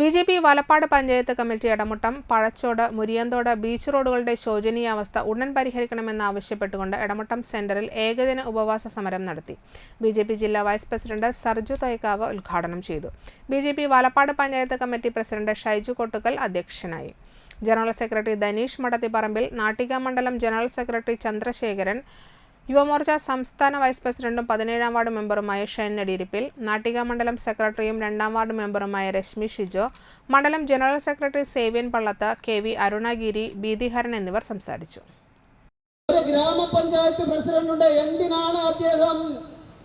B J P Valappad panchayat committee Edamuttam Pazhachode Muriyanthode beach റോഡുകളുടെ ശോചനീയാവസ്ഥ ഉടൻ പരിഹരിക്കണമെന്നാവശ്യപ്പെട്ടുകൊണ്ട് ഇടമുട്ടം സെന്ററിൽ ഏകദിന ഉപവാസ സമരം നടത്തി. ബി ജെ പി ജില്ലാ വൈസ് പ്രസിഡന്റ് സർജു തൈക്കാവ് ഉദ്ഘാടനം ചെയ്തു. B J P Valappad panchayat committee president Shaiju Kottukkal അധ്യക്ഷനായി. ജനറൽ സെക്രട്ടറി ധനീഷ് മടത്തിപ്പറമ്പിൽ നാട്ടിക മണ്ഡലം ജനറൽ സെക്രട്ടറി ചന്ദ്രശേഖരൻ യുവമോർച്ച സംസ്ഥാന വൈസ് പ്രസിഡന്റും പതിനേഴാം വാർഡ് മെമ്പറുമായ ഷൈൻ നെടിയിരിപ്പിൽ നാട്ടിക മണ്ഡലം സെക്രട്ടറിയും രണ്ടാം വാർഡ് മെമ്പറുമായ രശ്മി ഷിജോ മണ്ഡലം general secretary Sevian Pallath K V Arunagiri Beethiharan എന്നിവർ സംസാരിച്ചു. ഗ്രാമപഞ്ചായത്ത് പ്രസിഡന്റുണ്ട് എന്തിനാണ് അദ്ദേഹം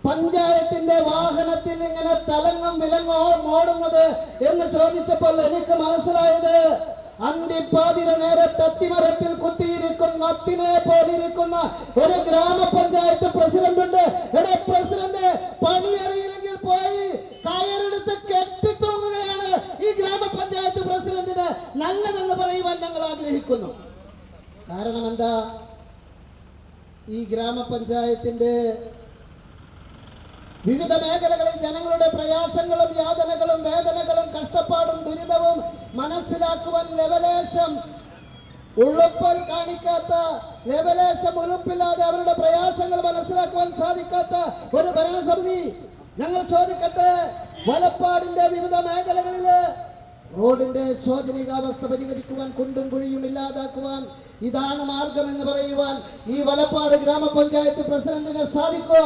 പഞ്ചായത്തിന്റെ വാഹനത്തിൽ ഇങ്ങനെ തലങ്ങും വിലങ്ങോ മോടുന്നത് എന്ന് ചോദിച്ചപ്പോൾ എനിക്ക് മനസ്സിലായത് അന്തിപ്പാതിര നേരെ തത്തിമരത്തിൽ കുത്തിയിരിക്കുന്ന അത്തിനെ പോലിരിക്കുന്ന ഒരു ഗ്രാമപഞ്ചായത്ത് പ്രസിഡന്റ് ഉണ്ട് എടെ പ്രസിഡന്റ് പണിയറിയില്ലെങ്കിൽ പോയി. കയറെടുത്ത് കെട്ടിത്തൂങ്ങുകയാണ് ഈ ഗ്രാമപഞ്ചായത്ത് പ്രസിഡന്റിന് നല്ലതെന്ന് പറയുവാൻ ഞങ്ങൾ ആഗ്രഹിക്കുന്നു. കാരണം എന്താ? ഈ ഗ്രാമപഞ്ചായത്തിന്റെ വിവിധ മേഖലകളിൽ ജനങ്ങളുടെ പ്രയാസങ്ങളും യാതനകളും വേദനകളും കഷ്ടപ്പാടും ദുരിതവും മനസ്സിലാക്കുവാൻ ലെവലേശം ഉളുപ്പൽ കാണിക്കാത്ത ലേബലേശം ഉളുപ്പില്ലാതെ അവരുടെ പ്രയാസങ്ങൾ മനസ്സിലാക്കുവാൻ സാധിക്കാത്ത ഒരു ഭരണസമിതി. ഞങ്ങൾ ചോദിക്കട്ടെ വലപ്പാടിന്റെ വിവിധ മേഖലകളിൽ റോഡിന്റെ ശോചനീകാവസ്ഥ പരിഹരിക്കുവാൻ കുണ്ടും കുഴിയും ഇല്ലാതാക്കുവാൻ ഇതാണ് മാർഗം എന്ന് പറയുവാൻ ഈ വലപ്പാട് ഗ്രാമപഞ്ചായത്ത് പ്രസിഡന്റിന് സാധിക്കോ?